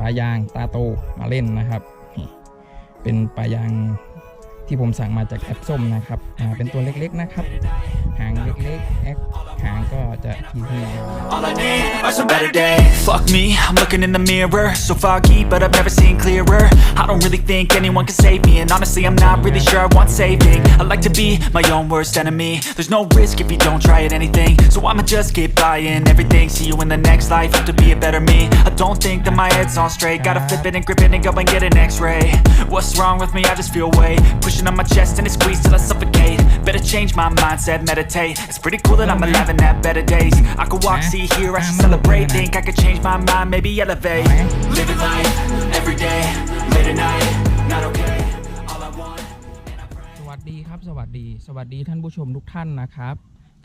ปลายางตาโตมาเล่นนะครับ เป็นปลายาง ที่ผมสั่งมาจากแอปส้มนะครับอ่าเป็นตัวเล็กๆนะครับ หางเล็กๆแอคหางก็จะทีที All I need are some better days. Fuck me, I'm looking in the mirror. So foggy, but I've never seen clearer. I don't really think anyone can save me. And honestly, I'm not really sure I want saving. I like to be my own worst enemy. There's no risk if you don't try at anything. So I'ma just keep buying everything. See you in the next life, have to be a better me. I don't think that my head's on straight. Gotta flip it and grip it and go and get an x ray. What's wrong with me? I just feel weight. Pushing Tension on my chest and it squeezes till I suffocate. Better change my mindset, meditate. It's pretty cool that I'm alive and have better days. I could walk, see, hear, I should celebrate. Think I could change my mind, maybe elevate. Living life every day, late at night, not okay. สวัสดีครับ สวัสดี สวัสดีท่านผู้ชมทุกท่านนะครับ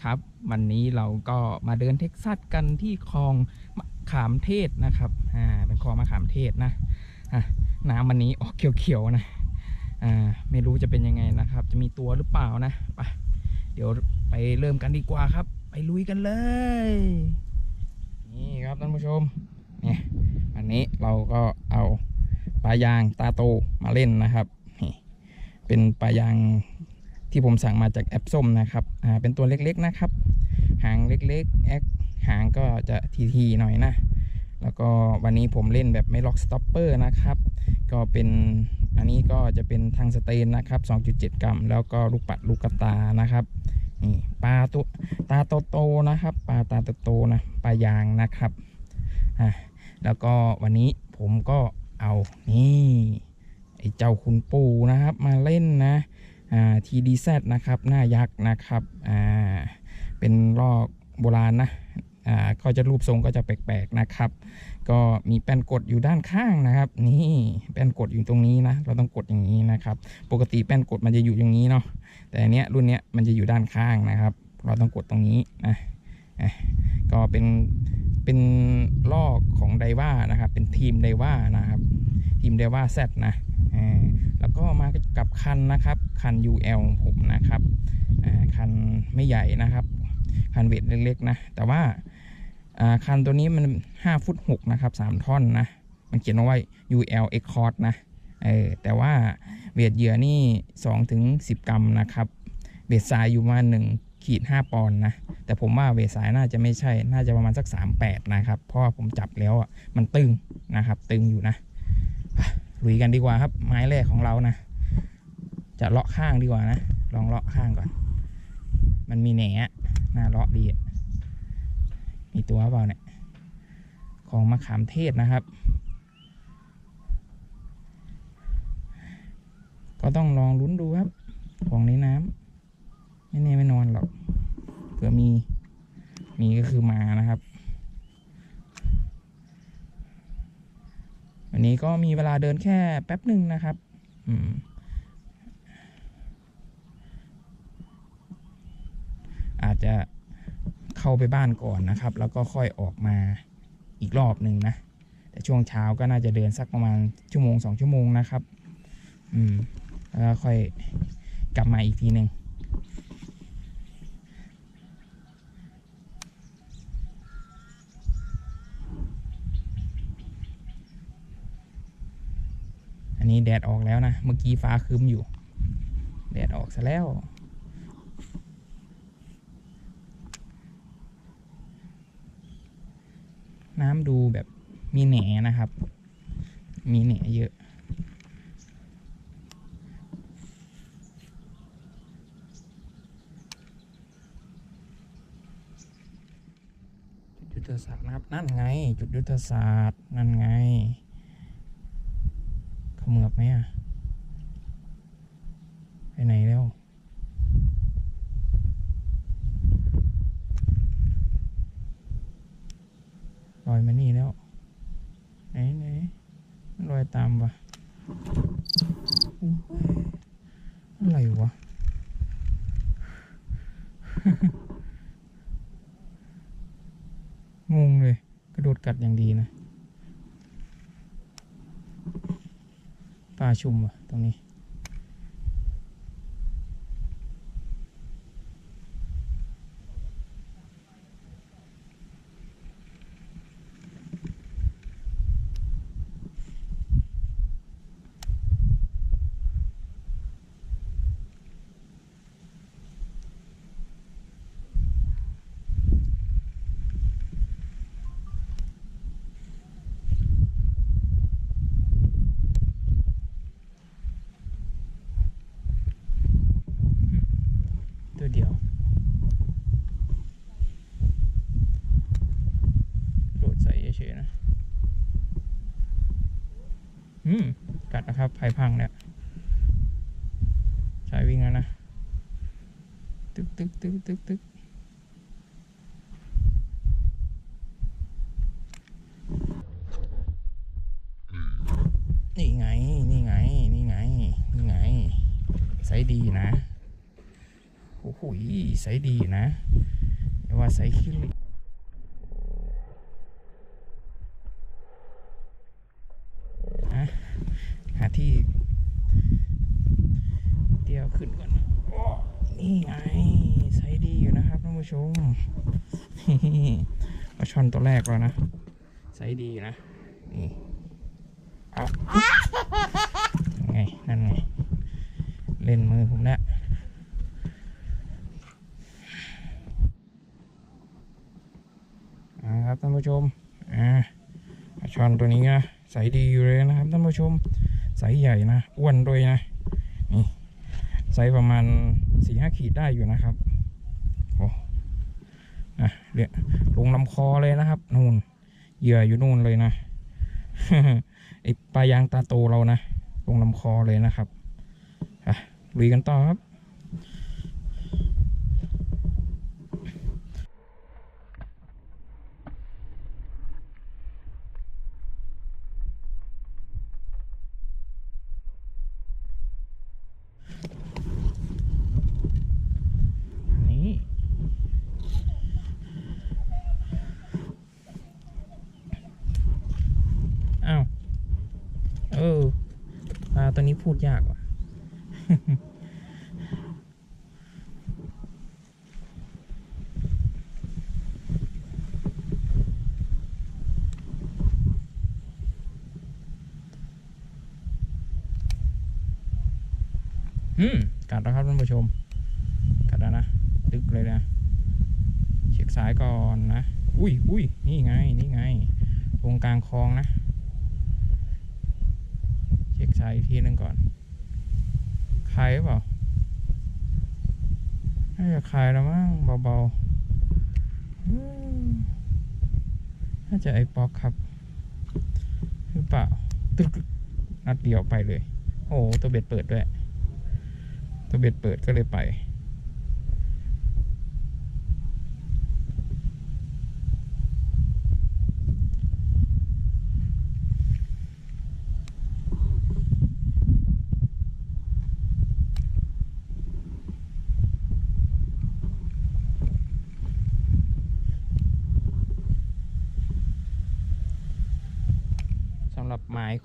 ครับ วันนี้เราก็มาเดินเท็กซัสกันที่คลองมะขามเทศนะครับ อ่า เป็นคลองมะขามเทศนะ อะ น้ำวันนี้ออกเขียวๆนะ อ่าไม่รู้จะเป็นยังไงนะครับ จะมีตัวหรือเปล่านะไปเดี๋ยวไปเริ่มกันดีกว่าครับ ไปลุยกันเลย นี่ครับท่านผู้ชมเนี่ยวันนี้เราก็เอาปลายางตาโตมาเล่นนะครับเป็นปลายางที่ผมสั่งมาจากแอปส้มนะครับอ่าเป็นตัวเล็กๆนะครับ หางเล็กๆแอคหางก็จะทีๆหน่อยนะ แล้วก็วันนี้ผมเล่นแบบไม่ล็อกสต็อปเปอร์นะครับ ก็เป็น อันนี้ก็จะเป็นทางสเตนนะครับ 2.7 กรัม แล้วก็ลูกปัดลูกกระตานะครับ นี่ปลาตัวตาโตๆนะครับ ปลาตาโตๆนะ ปลายางนะครับ อะ แล้วก็วันนี้ผมก็เอา นี่ไอ้เจ้าคุณปูนะครับ มาเล่นนะ อ่า TDZ นะครับ หน้ายักษ์นะครับ อ่า เป็นลอกโบราณนะ อ่า ก็จะรูปทรงก็จะแปลกๆนะครับ ก็มีแป้นกดอยู่ด้านข้างนะครับ นี่แป้นกดอยู่ตรงนี้นะ เราต้องกดอย่างนี้นะครับ ปกติแป้นกดมันจะอยู่อย่างนี้เนาะแต่อันเนี้ยรุ่นเนี้ยมันจะอยู่ด้านข้างนะครับ เราต้องกดตรงนี้นะอะก็เป็นเป็นลอกของไดว่านะครับ เป็นทีมไดว่านะครับ ทีมไดว่าแซนะอ่าแล้วก็มากับคันนะครับคัน UL ของผมนะครับอ่าคันไม่ใหญ่นะครับคันเวทเล็กๆนะ แต่ว่า คันตัวนี้มัน 5 ฟุต 6 นะครับ 3 ท่อนนะ มันเขียนเอาไว้ UL X c o r d นะเออแต่ว่าเวทเหยื่อนี่2ถึง10 กรัมนะครับเวททรายอยู่มา1ขีด5ปอนด์นะ แต่ผมว่าเวทสายน่าจะไม่ใช่ น่าจะประมาณสัก 38 นะครับ เพราะว่าผมจับแล้วอะ มันตึงนะครับ ตึงอยู่นะลุยกันดีกว่าครับ ไม้แรกของเรานะ จะเลาะข้างดีกว่านะ ลองเลาะข้างก่อน มันมีแหนอะน่าเลาะดีอะ มีตัวเปล่าเนี่ย ของมะขามเทศนะครับ ก็ต้องลองลุ้นดูครับ ของในน้ำไม่แน่ไม่นอนหรอกเผื่อมี มีก็คือมานะครับ วันนี้ก็มีเวลาเดินแค่แป๊บหนึ่งนะครับ อืมอาจจะ เข้าไปบ้านก่อนนะครับ แล้วก็ค่อยออกมาอีกรอบหนึ่งนะ แต่ช่วงเช้าก็น่าจะเดินสักประมาณชั่วโมงสองชั่วโมงนะครับ อืม แล้วค่อยกลับมาอีกทีหนึ่งอันนี้แดดออกแล้วนะ เมื่อกี้ฟ้าครึ้มอยู่ แดดออกซะแล้ว น้ำดูแบบมีแหนนะครับ มีแหนเยอะ จุดยุทธศาสตร์นะครับ นั่นไง จุดยุทธศาสตร์ นั่นไงขมือบไหมอะ ไปไหนแล้ว ลอยมานี่แล้ว ไหนไหนมันลอยตามวะอู้หูอะไรวะ งงเลย กระโดดกัดอย่างดีนะปลา ชุมวะตรงนี้ อืมกัด นะครับไผ่พังเนี่ยใช้วิ่งแล้วนะ ตึกตึกตึกตึกตึกนี่ไง นี่ไง นี่ไง นี่ไงไซส์ดีนะ โอ้โหไซส์ดีนะอย่าว่าไซส์ขี้เหล็กอะหาที่เดียวขึ้นก่อนโอ้นี่ไงไซส์ดีอยู่นะครับท่าน ผู้ชมปลาช่อนตัวแรกแล้วนะไซส์ดีนะ นี่เอาไง นั่นไง เล่นมือผมแล้วอ่าครับท่านผู้ชม อ่าปลาช่อนตัวนี้นะใสดีอยู่เลยนะครับท่านผู้ชมใสใหญ่นะ อ้วนด้วยนะ นี่ไซส์ประมาณสี่ห้าขีดได้อยู่นะครับ นะเรียลงลำคอเลยนะครับนู่นเหยื่ออยู่นู่นเลยนะไอปลายางตาโตเรานะลงลำคอเลยนะครับอะลุยกันต่อครับ นี่อ้าว เออ ปลาตัวนี้พูดยากว่ะ อืม กัดแล้วครับท่านผู้ชม กัดแล้วนะตึกเลยนะ เช็คซ้ายก่อนนะ อุ้ยอุ้ยนี่ไง นี่ไง ตรงกลางคลองนะายอีกทีหนึ่งก่อนคลายหรือเปล่า น่าจะคลายแล้วมั้งเบาๆ น่าจะไอ้ป๊อกครับ หรือเปล่า ตึกนัดเดียวไปเลย โอ้โหตัวเบ็ดเปิดด้วย ตัวเบ็ดเปิดก็เลยไป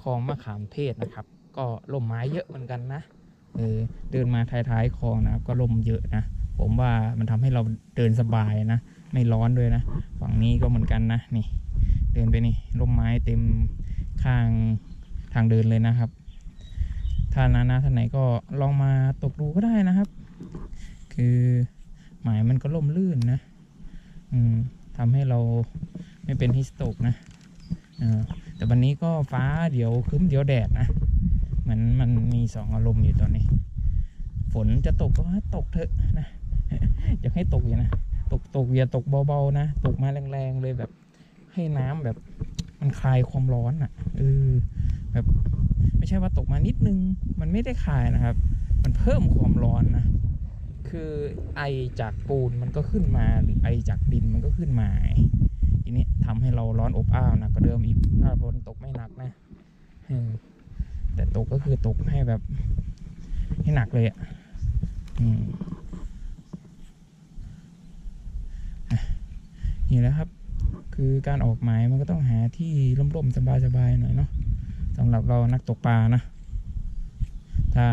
คลองมะขามเทศนะครับ ก็ล่มไม้เยอะเหมือนกันนะเออเดินมาท้ายๆคลองนะครับก็ล่มเยอะนะผมว่ามันทำให้เราเดินสบายนะ ไม่ร้อนด้วยนะ ฝั่งนี้ก็เหมือนกันนะนี่ เดินไปนี่ร่มไม้เต็มข้างทางเดินเลยนะครับถ้านานาท่านไหนก็ลองมาตกดูก็ได้นะครับ คือหมายมันก็ล่มลื่นนะอืมทำให้เราไม่เป็นฮิสโตกนะเออ แต่วันนี้ก็ฟ้าเดี๋ยวคึ้มเดี๋ยวแดดนะเหมือนมันมีสองอารมณ์อยู่ตอนนี้ ฝนจะตกก็ตกเถอะนะอยากให้ตกอยู่นะตกตกอย่าตกเบาๆนะตกมาแรงๆเลยแบบ ให้น้ำแบบมันคลายความร้อนอะเออแบบไม่ใช่ว่าตกมานิดนึง มันไม่ได้คลายนะครับ มันเพิ่มความร้อนนะคือไอจากปูนมันก็ขึ้นมาหรือไอจากดินมันก็ขึ้นมา ทีนี้ทำให้เราร้อนอบอ้าวหนักกว่าเดิมอีกถ้าฝนตกไม่หนักนะแต่ตกก็คือตกให้แบบ ให้หนักเลยอะอืมอะนี่แหละครับ คือการออกหมายมันก็ต้องหาที่ร่มๆสบายๆหน่อยเนาะสำหรับเรานักตกปลานะถ้า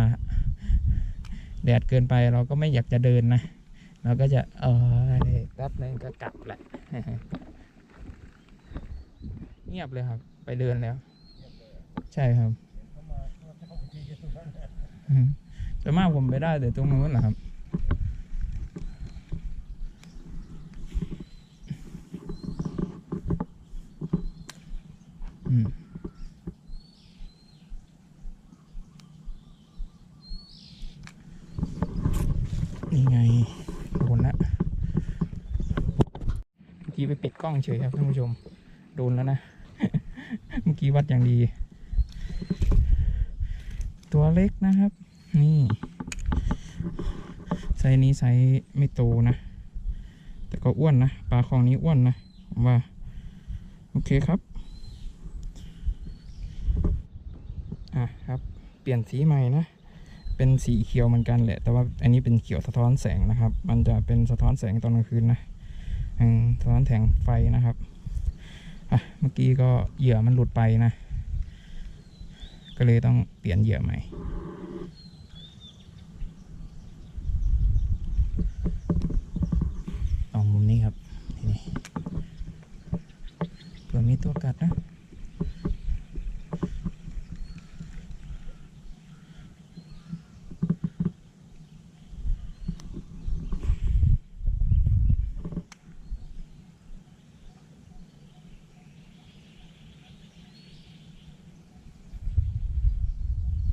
แดดเกินไปเราก็ไม่อยากจะเดินนะ เราก็จะเออแป๊บนึงก็กลับแหละ เงียบเลยครับ ไปเดินแล้ว ใช่ครับอืมแต่มากผมไปได้แต่ตรงนู้นนะครับอืมนี่ไงโดนละเมื่อกี้ไปปิดกล้องเฉยครับท่านผู้ชม โดนแล้วนะเมื่อกี้วัดอย่างดี ตัวเล็กนะครับ นี่ไซส์นี้ไซส์ไม่โตนะ แต่ก็อ้วนนะปลาคลองนี้อ้วนนะผมว่า โอเคครับ อะครับ เปลี่ยนสีใหม่นะ เป็นสีเขียวเหมือนกันแหละ แต่ว่าอันนี้เป็นเขียวสะท้อนแสงนะครับ มันจะเป็นสะท้อนแสงตอนกลางคืนนะสะท้อนแสงไฟนะครับ อะเมื่อกี้ก็เหยื่อมันหลุดไปนะ ก็เลยต้องเปลี่ยนเหยื่อใหม่เอามุมนี้ครับ นี่เผื่อมีตัวกัดนะ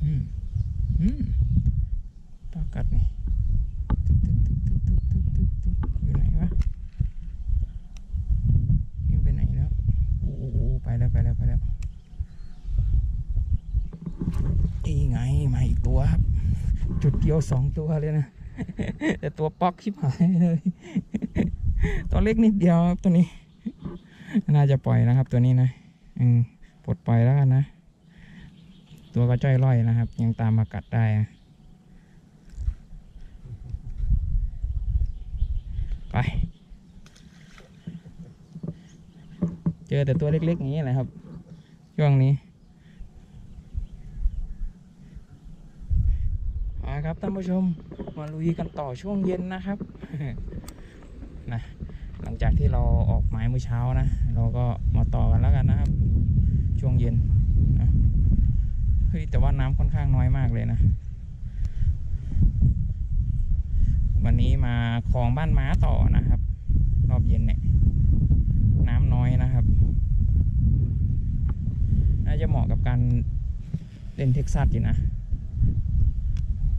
อืม อืมตัว กัดนี่ตึ๊กตึ๊กตึ๊กตึ๊กตึ๊กตึ๊กอยู่ไหนวะวิ่งไปไหนแล้วโอ้โอ้โอ้ไปแล้วไปแล้วไปแล้วนี่ไงมาอีกตัวครับ จุดเดียวสองตัวเลยนะ แต่ตัวป๊อกชิบหายเลยตัวเล็กนิดเดียวครับตัวนี้ น่าจะปล่อยนะครับตัวนี้นะอืมปลดปล่อยแล้วกันนะ ตัวก็จ้อยร่อยนะครับ ยังตามมากัดได้นะ ไป เจอแต่ตัวเล็กๆ อย่างนี้แหละครับ ช่วงนี้มาครับท่านผู้ชม มาลุยกันต่อช่วงเย็นนะครับนะหลังจากที่เราออกหมายเมื่อเช้านะ เราก็มาต่อกันแล้วกันนะครับ ช่วงเย็นนะเฮ้ยแต่ว่าน้ำค่อนข้างน้อยมากเลยนะ วันนี้มาคลองบ้านม้าต่อนะครับ รอบเย็นเนี่ย น้ำน้อยนะครับ น่าจะเหมาะกับการเล่นเท็กซัสอยู่นะ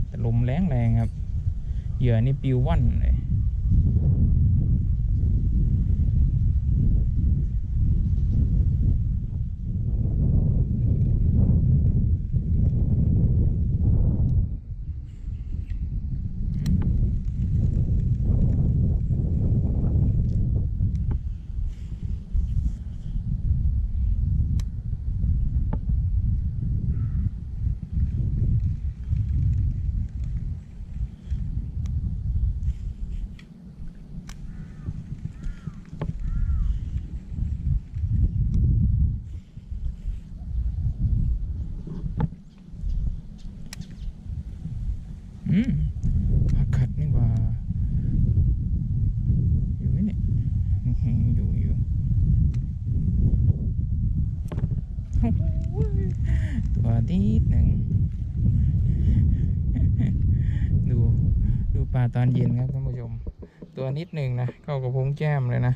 แต่ลมแรงแรงครับ เหยื่อนี่ปิวว่อนเลย อืมปลากัดนี่หว่า อยู่ไหมเนี่ยอื้อหืออยู่อยู่ โอ้โหตัวนิดหนึ่ง ดูดูปลาตอนเย็นครับท่านผู้ชม ตัวนิดหนึ่งนะเข้ากับพุงแจ้มเลยนะ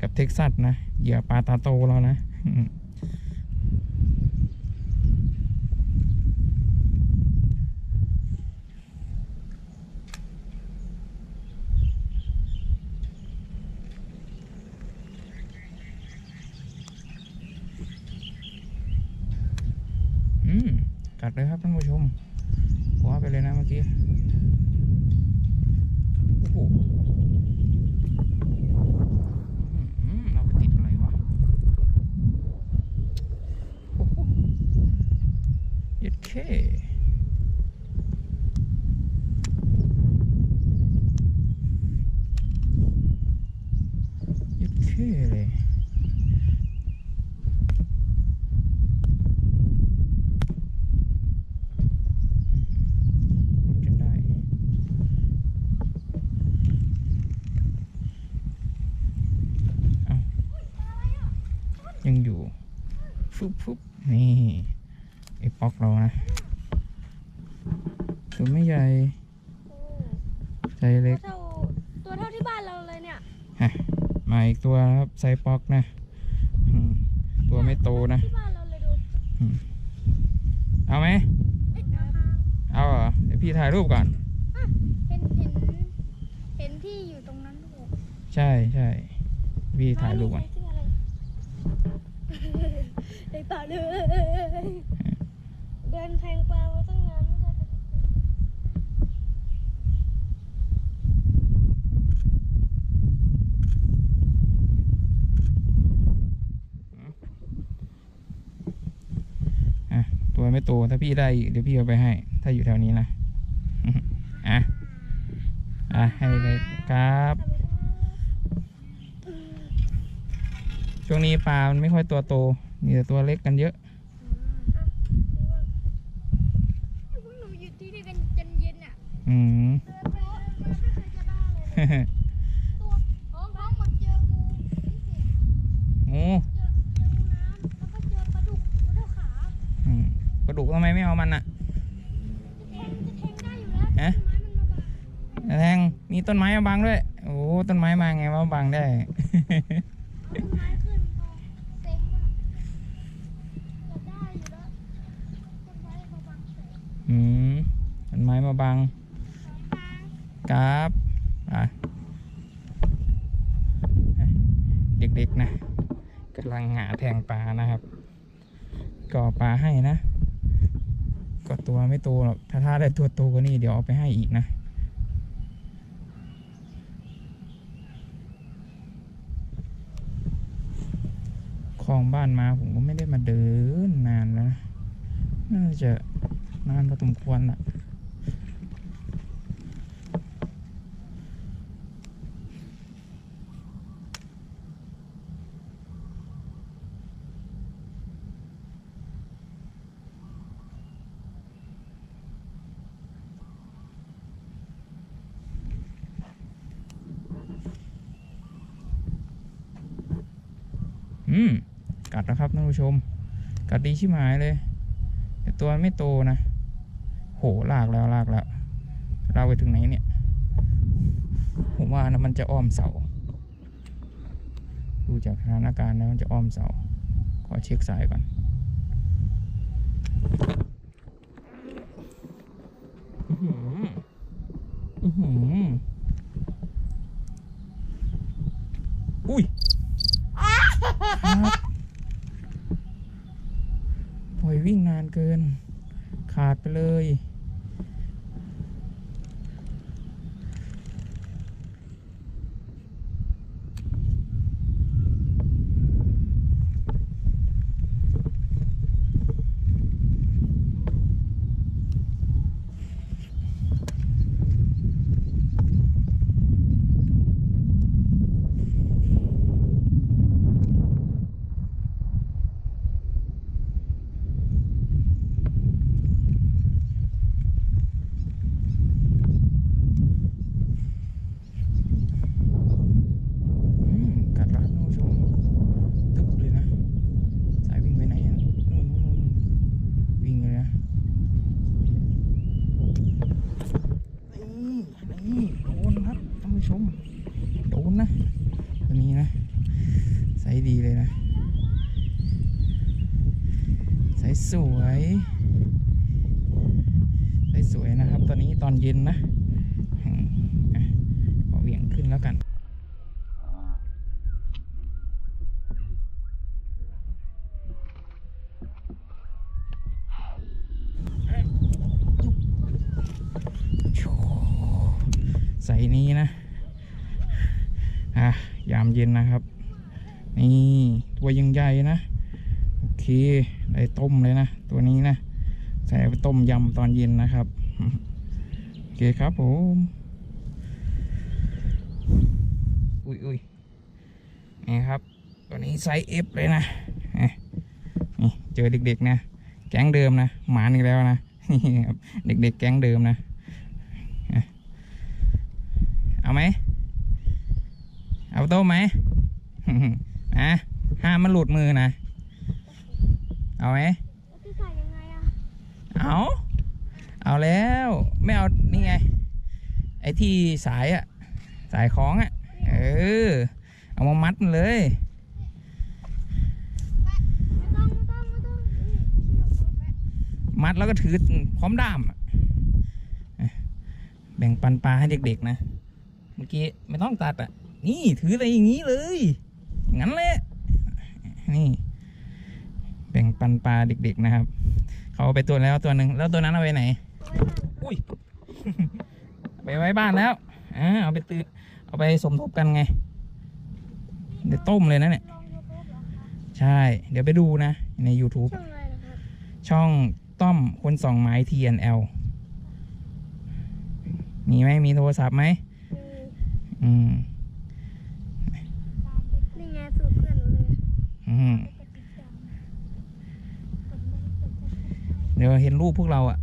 กับเท็กซัสนะ เหยื่อปลาตาโตแล้วนะ อืม กัดเลยครับท่านผู้ชมหัวไปเลยนะเมื่อกี้ โอ้โหอืมเอาไปติดอะไรวะ โอ้โห เย็ดเคยึดเคเลยยังอยู่ฟุบฟุบนี่ไอ้ป๊อกเรา ตัวไม่ใหญ่ ใจตัเล็วกเท่าตัวเท่าที่บ้านเราเลยเนี่ยมาอีกตัวนะครับไซส์ป๊อกนะอืมตัวไม่โตนะที่บ้านเราเลยดูเอาไหม เอาเหรอเดี๋ยวพี่ถ่ายรูปก่อน เห็นเห็นเห็นพี่อยู่ตรงนั้นด้วยใช่ใช่พี่ถ่ายรูปก่อนใส่เสื้ออะไรไอ้ป่าเลย เดินแทงปลามาตั้งนานไม่ได้จะอะตัวไม่โตถ้าพี่ได้เดี๋ยวพี่เอาไปให้ ถ้าอยู่แถวนี้นะอะอะให้เลยครับ ช่วงนี้ปลามันไม่ค่อยตัวโตมีแต่ตัวเล็กกันเยอะ พวกหนูอยู่ที่นี่กันจนเย็นอะ อืม เดินไปแล้วมันไม่เคยจะได้เลยนะตัวท้องท้องหมดเจองูพิเศษ โอ้ เจอเจองูน้ำแล้วก็เจอปลาดุกตัวเท่าขา อืมปลาดุกทำไมไม่เอามันอะ จะแทงจะแทงได้อยู่แล้ว ฮะ ไม้มันมาบัง แทงมีต้ นไม้มาบังด้วย โอ้ต้นไม้มาไงว่าบังได้เอาต้นไม้ขึ้นพอเซ็งว่ะจะได้อยู่แล้วต้นไม้มาบังเสร็จอืมต้นไม้มาบังปลาครับอะเด็กๆนะกำลังหาแทงปลานะครับ ก่อปลาให้นะ ก็ตัวไม่โตหรอกถ้าถ้าได้ตัวโตกว่านี้เดี๋ยวเอาไปให้อีกนะ องบ้านมาผมก็ไม่ได้มาเดินนานแล้วนะน่าจะนานพอสมควรอะอืม กัดนะครับท่านผู้ชม กัดดีชิบหายเลยแต่ตัวไม่โตนะ โหลากแล้วลากแล้วลากไปถึงไหนเนี่ย ผมว่านะมันจะอ้อมเสา ดูจากสถานการณ์แล้วมันจะอ้อมเสา ขอเช็คสายก่อน อื้อหือ อื้อหืออุ้ย ครับปล่อยวิ่งนานเกิน ขาดไปเลย อืมกัดร้านท่านผู้ชมตึบเลยนะ สายวิ่งไปไหนอะนู่นนู่นนู่นวิ่งเลยนะนี่นี่โดนครับท่าน ผู้ชม โดนนะตัวนี้นะใสดีเลยนะใสสวยใสสวยนะครับ ตอนนี้ตอนเย็นนะอืมอะขอเหวี่ยงขึ้นแล้วกัน โชว์ใส่นี้นะ อะ ยามเย็นนะครับ นี่ตัวยังใหญ่นะโอเคได้ต้มเลยนะตัวนี้นะใส่ไปต้มยำตอนเย็นนะครับโอเคครับผมอุ้ยอุ้ยนี่ครับ ตัวนี้ไซส์เอฟเลยนะนี่เจอเด็กๆนะแก๊งเดิมนะหมาอีกแล้วนะนี่ครับเด็กๆแก๊งเดิมนะเอาไหมเอาโต๊ะไหม อะห้ามมันหลุดมือนะ เอาไหมแล้วที่ใส่ยังไงอะเอาเอาแล้วไม่เอานี่ไง ไอ้ที่สายอะสายคล้องอะเออ เอามามัดมันเลยไม่ต้องไม่ต้องไม่ต้องนี่ที่เราต้องแปะมัดแล้วก็ถือพร้อมด้ามอะอะแบ่งปันปลาให้เด็กๆนะ เมื่อกี้ไม่ต้องตัดอะ นี่ถือไปอย่างนี้เลย งั้นแหละนี่แบ่งปันปลาเด็กๆนะครับ เขาเอาไปตัวแล้วตัวหนึ่งแล้วตัวนั้นเอาไปไหน อุ้ย ไปไว้บ้านแล้วอ่าเอาไปตื้อเอาไปสมทบกันไง เดี๋ยวต้มเลยนะเนี่ยลองยูทูบเหรอคะใช่ เดี๋ยวไปดูนะ ใน YouTube ช่องอะไรนะครับช่องต้อมคนส่องไม้ TNL มีไหมมีโทรศัพท์ไหมมีอืม นี่ไงสูตรเพื่อนหนูเลย อืม เดี๋ยวเห็นรูปพวกเราอะ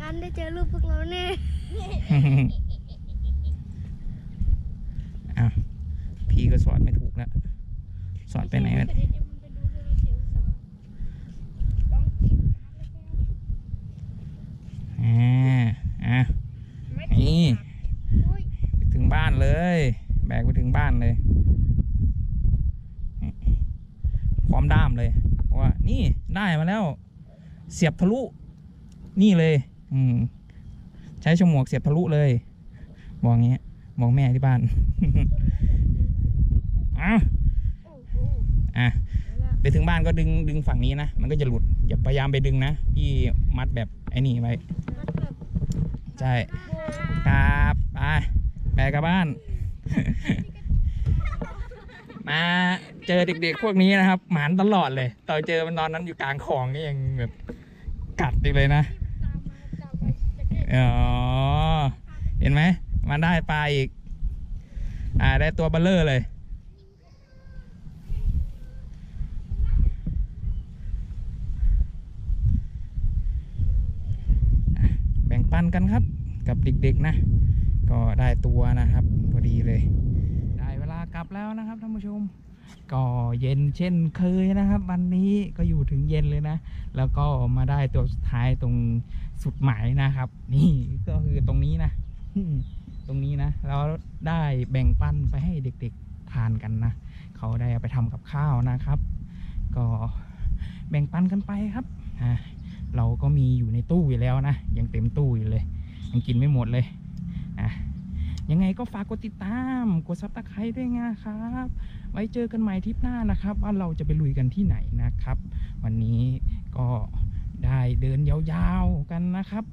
การได้เจอรูปพวกเราแน่อะพี่ก็สอนไม่ถูกแล้ว สอนไปไหนวะอ่าอะนี่ อุ้ย ไปถึงบ้านเลย แบกไปถึงบ้านเลยนี่พร้อมด้ามเลยเพราะว่า นี่ได้มาแล้ว เสียบทะลุ นี่เลย อืมใช้ฉมวกเสียบทะลุเลยบอกงเงี้ยบอกแม่ที่บ้านอะอะไปถึงบ้านก็ดึงดึงฝั่งนี้นะ มันก็จะหลุด อย่าพยายามไปดึงนะ พี่มัดแบบไอ้นี่ไว้ ใช่ครับไปไปกลับบ้าน มา เจอเด็กๆ พวกนี้นะครับ หมานตลอดเลยตอนเจอมันตอนนั้นอยู่กลางคลองก็ยังแบบกัดอีกเลยนะอ๋อเห็นไหมมันได้ปลาอีก อ่าได้ตัวเบลเลอร์เลย แบ่งปันกันครับกับเด็กๆนะ ก็ได้ตัวนะครับพอดีเลย ได้เวลากลับแล้วนะครับท่านผู้ชม ก็เย็นเช่นเคยนะครับ วันนี้ก็อยู่ถึงเย็นเลยนะ แล้วก็มาได้ตัวสุดท้ายตรงสุดหมายนะครับ นี่ก็คือตรงนี้นะตรงนี้นะแล้วได้แบ่งปันไปให้เด็กๆทานกันนะเขาได้เอาไปทำกับข้าวนะครับ ก็แบ่งปันกันไปครับเราก็มีอยู่ในตู้อยู่แล้วนะ ยังเต็มตู้อยู่เลย ยังกินไม่หมดเลยอะยังไงก็ฝากกดติดตาม กดซับตะไคร้ด้วยนะครับ ไว้เจอกันใหม่ทริปหน้านะครับ ว่าเราจะไปลุยกันที่ไหนนะครับ วันนี้ก็ได้เดินยาวๆกันนะครับ